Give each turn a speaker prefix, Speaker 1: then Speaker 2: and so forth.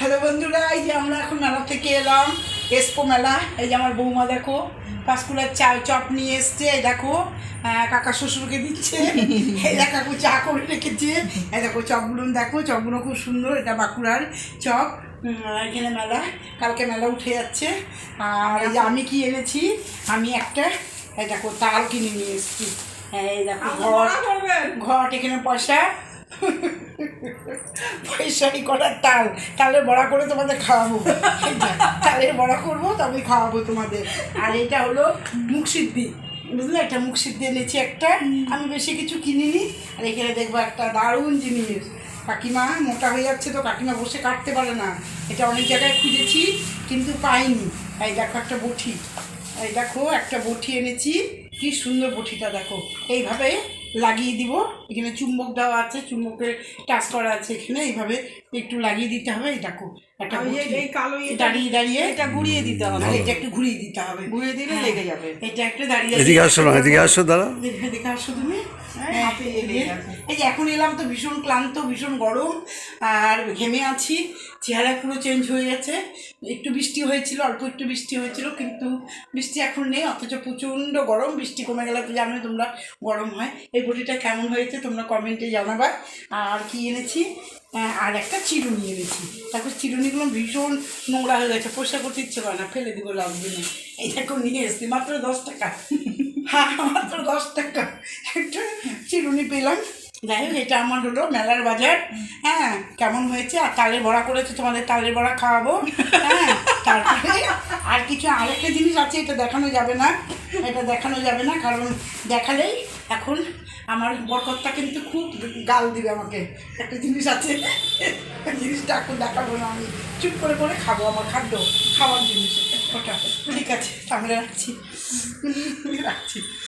Speaker 1: Hello বন্ধুরা এই যে আমরা এখন মেলা থেকে এলাম এসপো মেলা। এই যে আমার বৌমা দেখো পাঁচকুড়ার চা চপ নিয়ে এসছে এই দেখো কাকা শ্বশুরকে দিচ্ছে এই দেখো কাকু চা করে রেখেছে। এই দেখো চপগুলো দেখো চপগুলো খুব সুন্দর এটা বাঁকুড়ার চপ। এখানে মেলা কালকে মেলা উঠে যাচ্ছে। আর এই যে আমি কি এনেছি আমি একটা এই দেখো তাল কিনে নিয়ে এসেছি। এই দেখো ঘর ঘট এখানে পয়সা। পয়সাই করার তাল। তালের বড়া করে তোমাদের খাওয়াবো। তালের বড়া করব তবে খাওয়াবো তোমাদের। আর এটা হলো মুখ সিদ্ধি। বুঝলে? একটা মুখ সিদ্ধি এনেছি একটা। আমি বেশি কিছু কিনিনি। আর এখানে দেখব একটা দারুণ জিনিস। কাকিমা মোটা হয়ে যাচ্ছে তো কাকিমা বসে কাটতে পারে না। এটা অনেক জায়গায় খুঁজেছি কিন্তু পাইনি। তাই দেখো একটা বটি। এই দেখো একটা বটি এনেছি। কি সুন্দর বটিটা দেখো। এইভাবে লাগিয়ে দিব। এখানে চুম্বক দেওয়া আছে চুম্বকের টাচ করা আছে এখানে। এইভাবে একটু লাগিয়ে দিতে হবে। এই দেখো একটা
Speaker 2: এই- কালো এটা-
Speaker 1: দাঁড়িয়ে দাঁড়িয়ে।
Speaker 2: এটা ঘুরিয়ে দিতে হবে।
Speaker 1: এটা একটু ঘুরিয়ে দিতে হবে।
Speaker 2: ঘুরিয়ে দিলে
Speaker 1: হ্যাঁ,
Speaker 2: লেগে যাবে।
Speaker 1: এটা একটু দাঁড়িয়ে
Speaker 3: এদিকে আসো না এদিকে আসো দাঁড়া
Speaker 1: এদিকে দেখে আসো তুমি। এই
Speaker 2: লেগে
Speaker 1: যে-
Speaker 2: আছে।
Speaker 1: এই এখন এলাম তো ভীষণ ক্লান্ত ভীষণ গরম আর ঘেমে আছি চেহারা পুরো চেঞ্জ হয়ে গেছে। একটু বৃষ্টি হয়েছিল অল্প একটু বৃষ্টি হয়েছিল কিন্তু বৃষ্টি এখন নেই অথচ প্রচণ্ড গরম বৃষ্টি কমে গেলে তো জানো তোমরা গরম হয়। এই বটিটা কেমন হয়েছে তোমরা কমেন্টে জানাবা। আর কি এনেছি? আহ, আর একটা চিরুনি এনেছি। তারপর চিরুনিগুলো ভীষণ নোংরা হয়ে গেছে পরিষ্কার করতে ইচ্ছে করে না ফেলে দিব লাগবে না এই দেখো নিয়ে এসছি মাত্র দশ টাকা। হ্যাঁ মাত্র দশ টাকা। একটা চিরুনি পেলাম। যাই হোক, এটা আমার হলো মেলার বাজার। হ্যাঁ কেমন হয়েছে? আর তালের বড়া করেছে, তোমাদের তালের বড়া খাওয়াবো। হ্যাঁ তারপরে আর কিছু আরেকটা জিনিস আছে, এটা দেখানো যাবে না। এটা দেখানো যাবে না, কারণ দেখালেই এখন আমার বরকতটা কিন্তু খুব গাল দিবে আমাকে। একটা জিনিস আছে জিনিসটা এখন দেখাবো না আমি। চুপ করে করে খাব আমার খাদ্য, খাওয়ার জিনিস। ওটা, ঠিক আছে, তাহলে রাখছি। রাখছি